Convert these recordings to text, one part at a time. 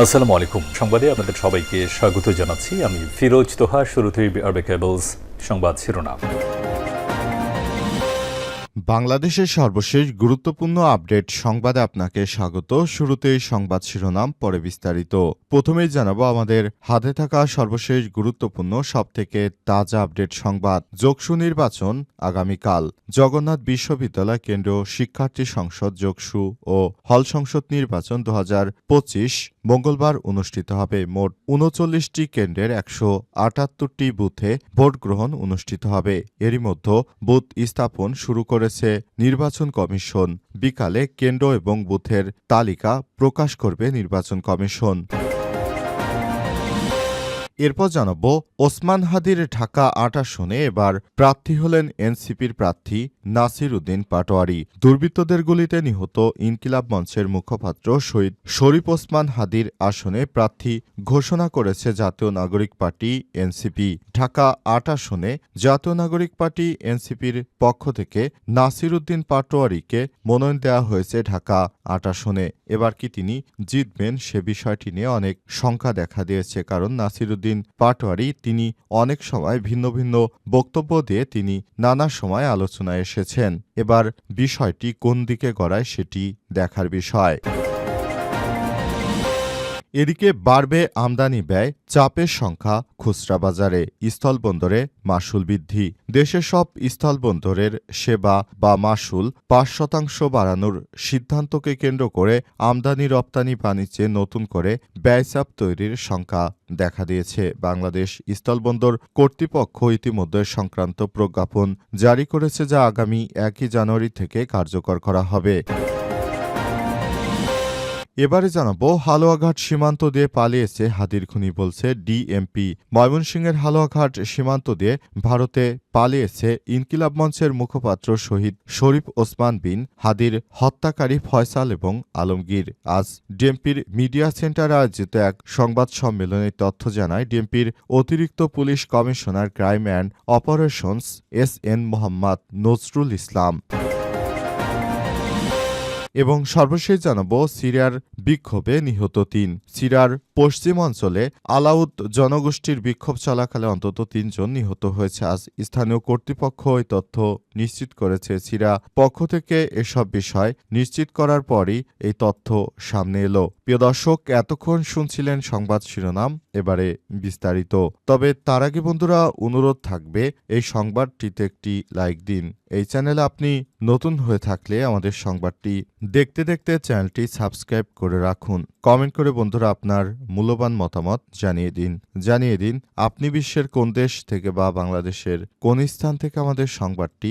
আসসালামু আলাইকুম। সংবাদে আপনাদের সবাইকে স্বাগত জানাচ্ছি। আমি ফিরোজ তোহা, শুরুতেই আরবে কেবলস সংবাদ শিরোনাম। বাংলাদেশের সর্বশেষ গুরুত্বপূর্ণ আপডেট সংবাদে আপনাকে স্বাগত। শুরুতেই সংবাদ শিরোনাম, পরে বিস্তারিত। প্রথমেই জানাব আমাদের হাতে থাকা সর্বশেষ গুরুত্বপূর্ণ, সবথেকে তাজা আপডেট সংবাদ। যোগসু নির্বাচন আগামীকাল। জগন্নাথ বিশ্ববিদ্যালয় কেন্দ্রীয় শিক্ষার্থী সংসদ যোগসু ও হল সংসদ নির্বাচন দু হাজার পঁচিশ মঙ্গলবার অনুষ্ঠিত হবে মোট উনচল্লিশটি কেন্দ্রের একশো আটাত্তরটি বুথে ভোট গ্রহণ অনুষ্ঠিত হবে। এরই মধ্যে বুথ স্থাপন শুরু করেছে নির্বাচন কমিশন। বিকালে কেন্দ্র এবং বুথের তালিকা প্রকাশ করবে নির্বাচন কমিশন। এরপর জানাব, ওসমান হাদির ঢাকা আট আসনে এবার প্রার্থী হলেন এনসিপির প্রার্থী নাসির উদ্দিন পাটোয়ারি। দুর্বৃত্তদের গুলিতে নিহত ইনকিলাব মঞ্চের মুখপাত্র শহীদ শরীফ ওসমান হাদির আসনে প্রার্থী ঘোষণা করেছে জাতীয় নাগরিক পার্টি এনসিপি। ঢাকা আট আসনে জাতীয় নাগরিক পার্টি এনসিপির পক্ষ থেকে নাসির উদ্দিন পাটোয়ারিকে মনোনয়ন দেওয়া হয়েছে ঢাকা আট আসনে। এবার কি তিনি জিতবেন সে বিষয়টি নিয়ে অনেক শঙ্কা দেখা দিয়েছে, কারণ নাসিরুদ্দিন পাটোয়ারি তিনি অনেক সময় ভিন্ন ভিন্ন বক্তব্য দিয়ে তিনি নানা সময় আলোচনায় এসেছেন। এবার বিষয়টি কোন দিকে গড়ায় সেটি দেখার বিষয়। এদিকে বাড়বে আমদানি ব্যয়, চাপের সংখ্যা, খুচরা বাজারে স্থলবন্দরে মাসুল বৃদ্ধি। দেশের সব স্থলবন্দরের সেবা বা মাসুল পাঁচ শতাংশ বাড়ানোর সিদ্ধান্তকে কেন্দ্র করে আমদানি রপ্তানি বাণিজ্যে নতুন করে ব্যয়চাপ তৈরির সংখ্যা দেখা দিয়েছে। বাংলাদেশ স্থলবন্দর কর্তৃপক্ষ ইতিমধ্যে সংক্রান্ত প্রজ্ঞাপন জারি করেছে যা আগামী একই জানুয়ারি থেকে কার্যকর করা হবে। এবারে জানাব হালুয়াঘাট সীমান্ত দিয়ে পালিয়েছে হাদির খুনি বলছে ডিএমপি। ময়মনসিংহের হালুয়াঘাট সীমান্ত দিয়ে ভারতে পালিয়েছে ইনকিলাব মঞ্চের মুখপাত্র শহীদ শরীফ ওসমান বিন হাদির হত্যাকারী ফয়সাল এবং আলমগীর। আজ ডিএমপির মিডিয়া সেন্টারে আয়োজিত এক সংবাদ সম্মেলনে তথ্য জানায় ডিএমপির অতিরিক্ত police commissioner crime and operations S N Mohammad Nazrul Islam. এবং সর্বশেষ জানাব সিরিয়ার বিক্ষোভে নিহত তিন। সিরিয়ার পশ্চিম অঞ্চলে আলাউদ জনগোষ্ঠীর বিক্ষোভ চলাকালে অন্তত তিনজন নিহত হয়েছে। আজ স্থানীয় কর্তৃপক্ষ এই তথ্য নিশ্চিত করেছে সিরা। পক্ষ থেকে এসব বিষয় নিশ্চিত করার পরই এই তথ্য সামনে এলো। প্রিয় দর্শক, এতক্ষণ শুনছিলেন সংবাদ শিরোনাম, এবারে বিস্তারিত। তবে তার আগে বন্ধুরা, অনুরোধ থাকবে, এই সংবাদটিতে একটি লাইক দিন। এই চ্যানেলে আপনি নতুন হয়ে থাকলে আমাদের সংবাদটি দেখতে দেখতে চ্যানেলটি সাবস্ক্রাইব করে রাখুন। কমেন্ট করে বন্ধুরা আপনার মূল্যবান মতামত জানিয়ে দিন। জানিয়ে দিন, আপনি বিশ্বের কোন দেশ থেকে বা বাংলাদেশের কোন স্থান থেকে আমাদের সংবাদটি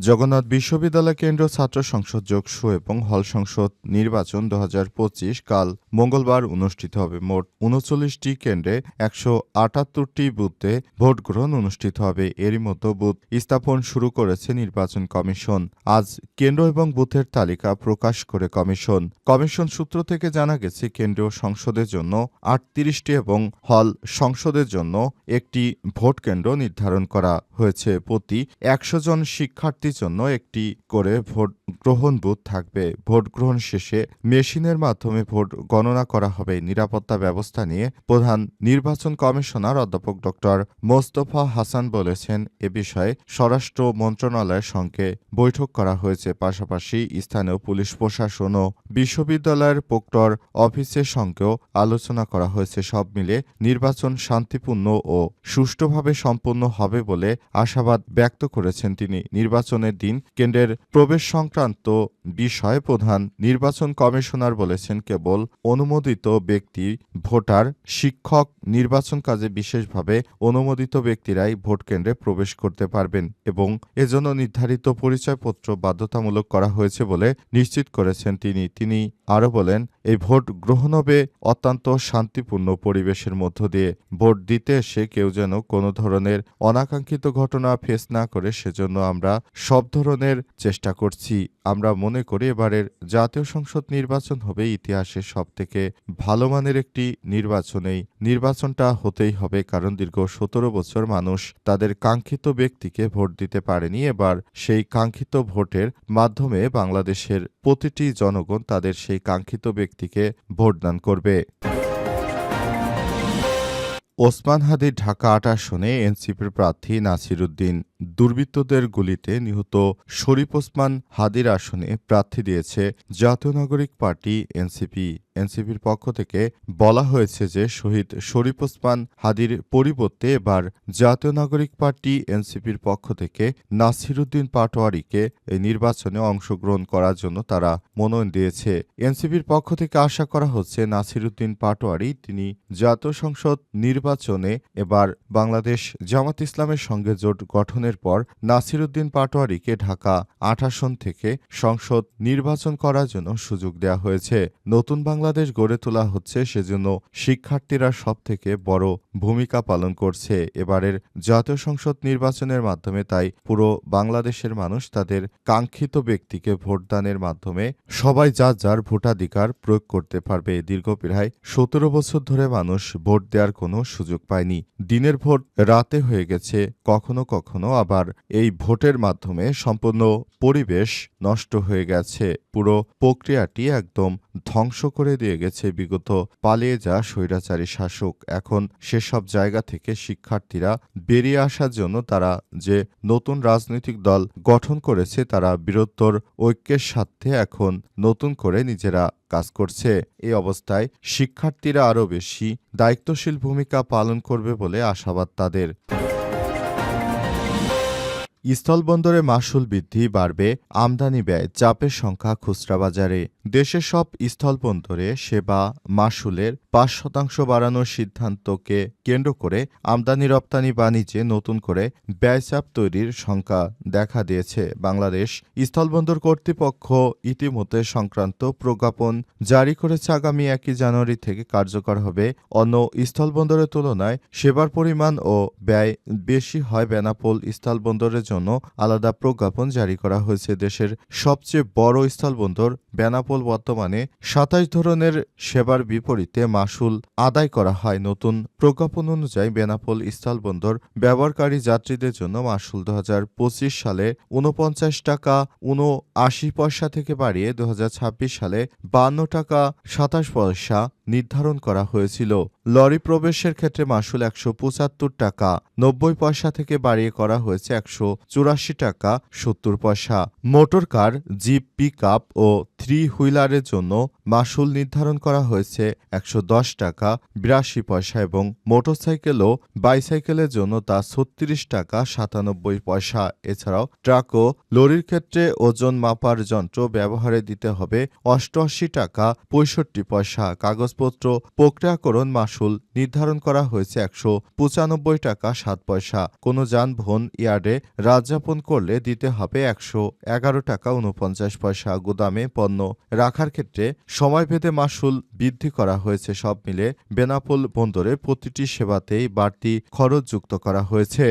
জগন্নাথ বিশ্ববিদ্যালয় কেন্দ্র ছাত্র সংসদ যোগসু এবং হল সংসদ নির্বাচন দু হাজার পঁচিশ কাল মঙ্গলবার অনুষ্ঠিত হবে। মোট উনচল্লিশটি কেন্দ্রে একশো আটাত্তরটি বুথে ভোট গ্রহণ অনুষ্ঠিত হবে। এরই মতো বুথ স্থাপন শুরু করেছে নির্বাচন কমিশন। আজ কেন্দ্র এবং বুথের তালিকা প্রকাশ করে কমিশন। কমিশন সূত্র থেকে জানা গেছে, কেন্দ্রীয় সংসদের জন্য আটত্রিশটি এবং হল সংসদের জন্য একটি ভোট কেন্দ্র নির্ধারণ করা হয়েছে। প্রতি একশো জন শিক্ষার্থীর জন্য একটি করে ভোট গ্রহণ বুথ থাকবে। ভোট গ্রহণ শেষে মেশিনের মাধ্যমে ভোট গণনা করা হবে। নিরাপত্তা ব্যবস্থা নিয়ে প্রধান নির্বাচন কমিশনার অধ্যাপক ড মোস্তফা হাসান বলেছেন, এ বিষয়ে স্বরাষ্ট্র মন্ত্রণালয়ের সঙ্গে বৈঠক করা হয়েছে। পাশাপাশি স্থানীয় পুলিশ প্রশাসন ও বিশ্ববিদ্যালয়ের প্রক্টর অফিসের সঙ্গেও আলোচনা করা হয়েছে। সব মিলে নির্বাচন শান্তিপূর্ণ ও সুষ্ঠুভাবে সম্পন্ন হবে বলে আশাবাদ ব্যক্ত করেছেন তিনি। নির্বাচনের দিন কেন্দ্রের প্রবেশ সংক্রান্ত বিষয়ে প্রধান নির্বাচন কমিশনার বলেছেন কেবল অনুমোদিত ব্যক্তি, ভোটার, শিক্ষক, নির্বাচন কাজে বিশেষভাবে অনুমোদিত ব্যক্তিরাই ভোট কেন্দ্রে প্রবেশ করতে পারবেন এবং এজন্য নির্ধারিত পরিচয়পত্র বাধ্যতামূলক করা হয়েছে বলে নিশ্চিত করেছেন তিনি। তিনি আরও বলেন এই ভোট গ্রহণ হবে অত্যন্ত শান্তিপূর্ণ পরিবেশের মধ্য দিয়ে ভোট দিতে এসে কেউ যেন কোনো ধরনের অনাকাঙ্ক্ষিত ঘটনা ফেস না করে, সেজন্য আমরা সব ধরনের চেষ্টা করছি। আমরা মনে করি এবারের জাতীয় সংসদ নির্বাচন হবে ইতিহাসের সবথেকে ভালো মানের একটি নির্বাচনেই নির্বাচনটা হতেই হবে, কারণ দীর্ঘ সতেরো বছর মানুষ তাদের কাঙ্ক্ষিত ব্যক্তিকে ভোট দিতে পারেনি। এবার সেই কাঙ্ক্ষিত ভোটের মাধ্যমে বাংলাদেশের প্রতিটি জনগণ তাদের সেই কাঙ্ক্ষিত ব্যক্তিকে ভোটদান করবে। ওসমান হাদি ঢাকা আট আসনে এনসিপির প্রার্থী নাসির উদ্দিন দুর্বৃত্তদের গুলিতে নিহত শরীফ ওসমান হাদির আসনে প্রার্থী দিয়েছে জাতীয় নাগরিক পার্টি, এনসিপি। এনসিপির পক্ষ থেকে বলা হয়েছে যে শহীদ শরীফ ওসমান হাদির পরিবর্তে এবার জাতীয় নাগরিক পার্টি, এনসিপির পক্ষ থেকে নাসির উদ্দিন পাটোয়ারিকে এই নির্বাচনে অংশগ্রহণ করার জন্য তারা মনোনয়ন দিয়েছে। এনসিপির পক্ষ থেকে আশা করা হচ্ছে নাসির উদ্দিন পাটোয়ারি, তিনি জাতীয় সংসদ নির্বাচনে এবার বাংলাদেশ জামাত ইসলামের সঙ্গে জোট গঠনের পর নাসির উদ্দিন পাটোয়ারিকে ঢাকা আট আসন থেকে সংসদ নির্বাচন করার জন্য সুযোগ দেওয়া হয়েছে। নতুন বাংলাদেশ গড়ে তোলা হচ্ছে সেজন্য শিক্ষার্থীরা সব থেকে বড় ভূমিকা পালন করছে। এবারের জাতীয় সংসদ নির্বাচনের মাধ্যমে তাই পুরো বাংলাদেশের মানুষ তাদের কাঙ্ক্ষিত ব্যক্তিকে ভোটদানের মাধ্যমে সবাই যা যার ভোটাধিকার প্রয়োগ করতে পারবে। দীর্ঘ প্রায় সতেরো বছর ধরে মানুষ ভোট দেওয়ার কোনো সুযোগ পায়নি। দিনের ভোট রাতে হয়ে গেছে, কখনো কখনো আবার এই ভোটের মাধ্যমে সম্পূর্ণ পরিবেশ নষ্ট হয়ে গেছে। পুরো প্রক্রিয়াটি একদম ধ্বংস করে দিয়ে গেছে। বিগত পালিয়ে যা স্বৈরাচারী শাসক। এখন সেসব জায়গা থেকে শিক্ষার্থীরা বেরিয়ে আসার জন্য তারা যে নতুন রাজনৈতিক দল গঠন করেছে, তারা বীরত্বর ঐক্যের সাথে এখন নতুন করে নিজেরা কাজ করছে। এই অবস্থায় শিক্ষার্থীরা আরও বেশি দায়িত্বশীল ভূমিকা পালন করবে বলে আশাবাদ তাদের। স্থলবন্দরে মাসুল বৃদ্ধি বাড়বে, আমদানি ব্যয়, চাপের সংখ্যা খুচরা বাজারে। দেশের সব স্থলবন্দরে সেবা মাসুলের পাঁচ শতাংশ বাড়ানোর সিদ্ধান্তকে কেন্দ্র করে আমদানি, রপ্তানি, বাণিজ্যে নতুন করে ব্যয়চাপ তৈরির সংখ্যা দেখা দিয়েছে বাংলাদেশ স্থলবন্দর কর্তৃপক্ষ। ইতিমধ্যে সংক্রান্ত প্রজ্ঞাপন জারি করেছে আগামী একই জানুয়ারি থেকে কার্যকর হবে। অন্য স্থলবন্দরের তুলনায় সেবার পরিমাণ ও ব্যয় বেশি হয় বেনাপোল স্থলবন্দরের জন্য। আলাদা প্রজ্ঞাপন জারি করা হয়েছে। দেশের সবচেয়ে বড় স্থলবন্দর বেনাপোল বর্তমানে সাতাশ ধরনের সেবার বিপরীতে মাসুল আদায় করা হয়। নতুন প্রজ্ঞাপন অনুযায়ী বেনাপোল স্থলবন্দর ব্যবহারকারী যাত্রীদের জন্য মাসুল দু হাজার পঁচিশ সালে উনপঞ্চাশ টাকা উনআশি পয়সা থেকে বাড়িয়ে দু হাজার ছাব্বিশ সালে বান্ন টাকা, সাতাশ পয়সা নির্ধারণ করা হয়েছিল। লরি প্রবেশের ক্ষেত্রে মাসুল একশো পঁচাত্তর টাকা, নব্বই পয়সা থেকে বাড়িয়ে করা হয়েছে একশো চুরাশি টাকা, সত্তর পয়সা। মোটর কার, জিপ পিক ও থ্রি হুইলারের জন্য মাসুল নির্ধারণ করা হয়েছে একশো দশ টাকা, বিরাশি পয়সা এবং মোটরসাইকেল ও বাইসাইকেলের জন্য তা ছত্রিশ টাকা সাতানব্বই পয়সা। এছাড়াও ট্রাক ও লরির ক্ষেত্রে ওজন মাপার যন্ত্র ব্যবহারে দিতে হবে অষ্টআশি টাকা পঁয়ষট্টি পয়সা। কাগজপত্র, প্রক্রিয়াকরণ মাসুল নির্ধারণ করা হয়েছে একশো পঁচানব্বই টাকা সাত পয়সা। কোনো যানবাহন ইয়ার্ডে রাতযাপন করলে দিতে হবে একশো এগারো টাকা উনপঞ্চাশ পয়সা। গুদামে পণ্য রাখার ক্ষেত্রে সময়ভেদে মাসুল বৃদ্ধি করা হয়েছে সব মিলে বেনাপোল বন্দরে প্রতিটি সেবাতেই বাড়তি খরচ যুক্ত করা হয়েছে।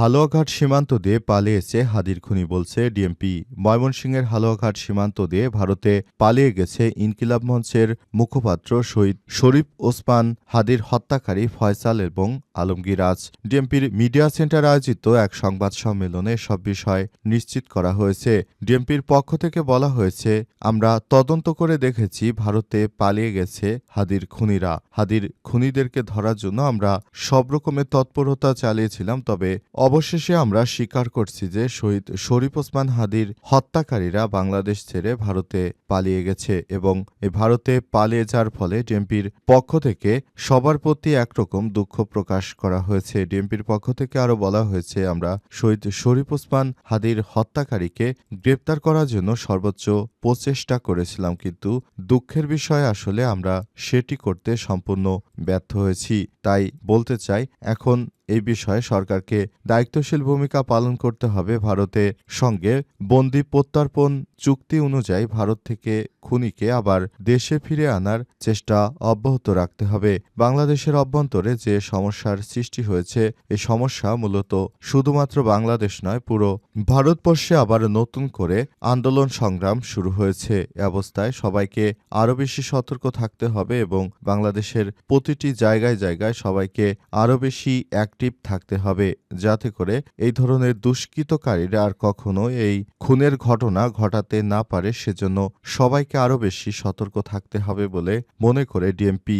হালুয়াঘাট সীমান্ত দিয়ে পালিয়েছে হাদির খুনি বলছে ডিএমপি। ময়মনসিংহের হালুয়াঘাট সীমান্ত দিয়ে ভারতে পালিয়ে গেছে ইনকিলাব মঞ্চের মুখপাত্র শহীদ শরীফ ওসমান, হাদির হত্যাকারী ফয়সাল এবং আলমগীর আজ ডিএমপির মিডিয়া সেন্টার আয়োজিত এক সংবাদ সম্মেলনে সব বিষয় নিশ্চিত করা হয়েছে। ডিএমপির পক্ষ থেকে বলা হয়েছে, আমরা তদন্ত করে দেখেছি ভারতে পালিয়ে গেছে হাদির খুনিরা। হাদির খুনিদেরকে ধরার জন্য আমরা সব রকমের তৎপরতা চালিয়েছিলাম, তবে অবশেষে আমরা স্বীকার করছি যে শহীদ শরীফ ওসমান হাদির হত্যাকারীরা বাংলাদেশ ছেড়ে ভারতে পালিয়ে গেছে এবং এ ভারতে পালিয়ে যাওয়ার ফলে ডিএমপির পক্ষ থেকে সবার প্রতি একরকম দুঃখ প্রকাশ করা হয়েছে। ডিএমপির পক্ষ থেকে আরও বলা হয়েছে, আমরা শহীদ শরীফ ওসমান হাদির হত্যাকারীকে গ্রেপ্তার করার জন্য সর্বোচ্চ প্রচেষ্টা করেছিলাম, কিন্তু দুঃখের বিষয় আসলে আমরা সেটি করতে সম্পূর্ণ ব্যর্থ হয়েছি। তাই বলতে চাই, এখন এই বিষয়ে সরকারকে দায়িত্বশীল ভূমিকা পালন করতে হবে ভারতের সঙ্গে। বন্দি প্রত্যর্পণ চুক্তি অনুযায়ী ভারত থেকে খুনিকে আবার দেশে ফিরে আনার চেষ্টা অব্যাহত রাখতে হবে। বাংলাদেশের অভ্যন্তরে যে সমস্যার সৃষ্টি হয়েছে এই সমস্যা মূলত শুধুমাত্র বাংলাদেশ নয়, পুরো ভারতবর্ষে আবার নতুন করে আন্দোলন সংগ্রাম শুরু হয়েছে। এ অবস্থায় সবাইকে আরও বেশি সতর্ক থাকতে হবে এবং বাংলাদেশের প্রতিটি জায়গায় জায়গায় সবাইকে আরও বেশি অ্যাক্টিভ থাকতে হবে, যাতে করে এই ধরনের দুষ্কৃতকারীরা আর কখনো এই খুনের ঘটনা ঘটাতে না পারে। সেজন্য সবাইকে আরও বেশি সতর্ক থাকতে হবে বলে মনে করে ডিএমপি।